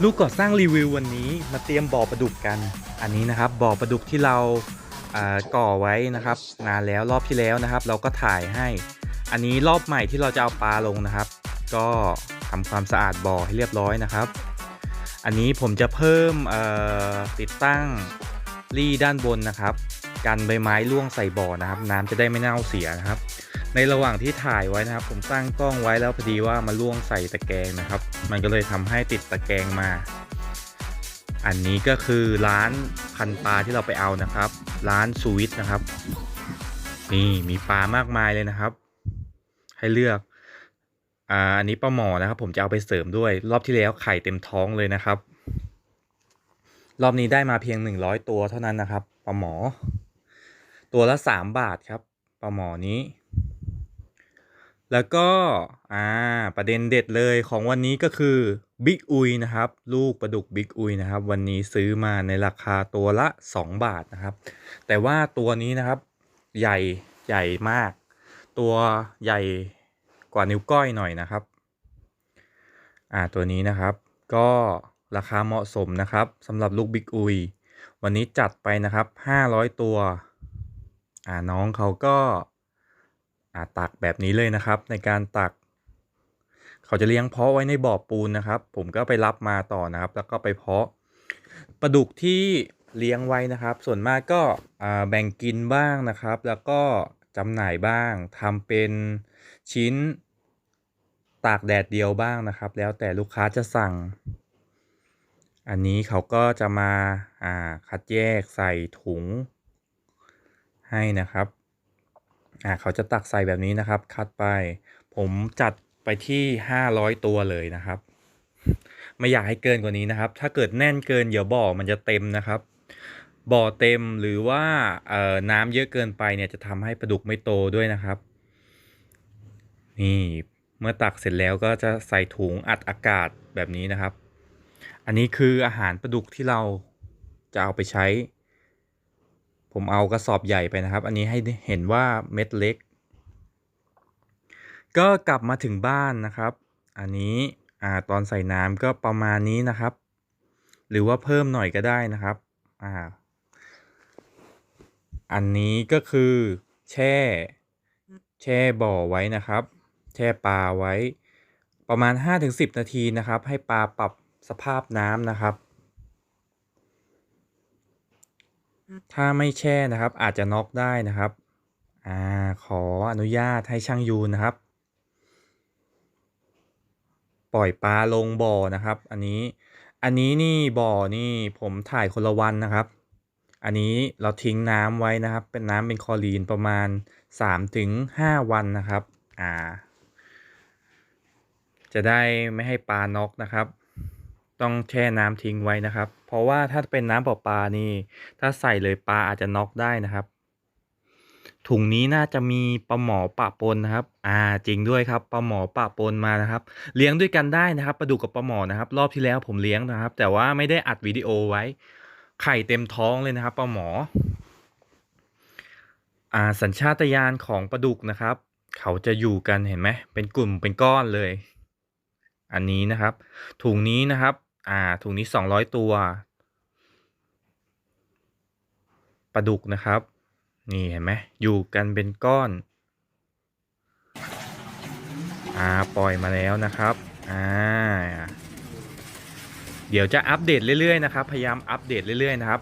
ลูกก่อสร้างรีวิววันนี้มาเตรียมบ่อปลาดุกกัน อันนี้นะครับบ่อปลาดุกที่เราก่อไว้นะครับนานแล้วรอบที่แล้วนะครับ เราก็ถ่ายให้ อันนี้รอบใหม่ที่เราจะเอาปลาลงนะครับ ก็ทำความสะอาดบ่อให้เรียบร้อยนะครับ อันนี้ผมจะเพิ่มติดตั้งรี่ด้านบนนะครับ กันใบไม้ร่วงใส่บ่อนะครับ น้ำจะได้ไม่เน่าเสียนะครับ ในระหว่างที่ถ่ายไว้นะครับ ผมตั้งกล้องไว้แล้วพอดีว่ามาล่วงใส่ตะแกรงนะครับ มันก็เลยทำให้ติดตะแกรงมา อันนี้ก็คือร้านพันปลาที่เราไปเอานะครับ ร้านสวิตนะครับ นี่มีปลามากมายเลยนะครับ ให้เลือกอ่าอันนี้ปลาหมอนะครับ ผมจะเอาไปเสริมด้วย รอบที่แล้วไข่เต็มท้องเลยนะครับ รอบนี้ได้มาเพียง 100 ตัวเท่านั้นนะครับปลาหมอ ตัวละ 3 บาทครับปลาหมอนี้ แล้วก็อ่าประเด็นเด็ดเลยของวันนี้ก็คือบิ๊กอุยนะครับ ลูกปลาดุกบิ๊กอุยนะครับ วันนี้ซื้อมาในราคาตัวละ 2 บาทนะครับ แต่ว่าตัวนี้นะครับ ใหญ่ใหญ่มาก ตัวใหญ่กว่านิ้วก้อยหน่อยนะครับอ่าตัวนี้นะครับก็ราคาเหมาะสมนะครับสำหรับลูกบิ๊กอุย วันนี้จัดไปนะครับ 500 ตัวอ่าน้องเขาก็ ตักแบบนี้เลยนะครับ ในการตัก เขาจะเลี้ยงเพาะไว้ในบ่อปูนนะครับ ผมก็ไปรับมาต่อนะครับ แล้วก็ไปเพาะปลาดุกที่เลี้ยงไว้นะครับ ส่วนมากก็แบ่งกินบ้างนะครับ แล้วก็จำหน่ายบ้างทำเป็นชิ้นตากแดดเดียวบ้างนะครับ แล้วแต่ลูกค้าจะสั่ง อันนี้เขาก็จะมาาคัดแยกใส่ถุงให้นะครับ อ่าเขาจะตักใส่แบบนี้นะครับ คัดไป ผมจัดไปที่500ตัวเลยนะครับ ไม่อยากให้เกินกว่านี้นะครับ ถ้าเกิดแน่นเกินเดี๋ยวบ่อมันจะเต็มนะครับ บ่อเต็มหรือว่าเอ่อน้ำเยอะเกินไปเนี่ยจะทำให้ปลาดุกไม่โตด้วยนะครับ นี่เมื่อตักเสร็จแล้วก็จะใส่ถุงอัดอากาศแบบนี้นะครับ อันนี้คืออาหารปลาดุกที่เราจะเอาไปใช้ ผมเอากระสอบใหญ่ไปนะครับ อันนี้ให้เห็นว่าเม็ดเล็ก ก็กลับมาถึงบ้านนะครับ อันนี้อ่าตอนใส่น้ำก็ประมาณนี้นะครับ หรือว่าเพิ่มหน่อยก็ได้นะครับอ่าอันนี้ก็คือแช่ แช่บ่อไว้นะครับ แช่ปลาไว้ ประมาณ 5-10 นาทีนะครับ ให้ปลาปรับสภาพน้ำนะครับ ถ้าไม่แช่นะครับ อาจจะน็อกได้นะครับอ่าขออนุญาตให้ช่างยูนนะครับ ปล่อยปลาลงบ่อนะครับ อันนี้อันนี้นี่บ่อนี่ผมถ่ายคนละวันนะครับ อันนี้เราทิ้งน้ำไว้นะครับ เป็นน้ำเป็นคลอรีนประมาณ3-5วันนะครับอ่าจะได้ไม่ให้ปลาน็อกนะครับ ต้องแช่น้ำทิ้งไว้นะครับ เพราะว่าถ้าเป็นน้ำเปล่าๆนี่ ถ้าใส่เลยปลาอาจจะน็อกได้นะครับ ถุงนี้น่าจะมีปลาหมอปะปนนะครับ อ่าจริงด้วยครับปลาหมอปะปนมานะครับ เลี้ยงด้วยกันได้นะครับปลาดุกกับปลาหมอนะครับ รอบที่แล้วผมเลี้ยงนะครับ แต่ว่าไม่ได้อัดวิดีโอไว้ ไข่เต็มท้องเลยนะครับปลาหมอ อ่าสัญชาตญาณของปลาดุกนะครับ เขาจะอยู่กันเห็นไหมเป็นกลุ่มเป็นก้อนเลยอันนี้นะครับถุงนี้นะครับ อ่าถุงนี้สองร้อยตัวปลาดุกนะครับ นี่เห็นไหมอยู่กันเป็นก้อนอ่าปล่อยมาแล้วนะครับอ่าเดี๋ยวจะอัปเดตเรื่อยๆนะครับ พยายามอัปเดตเรื่อยๆนะครับ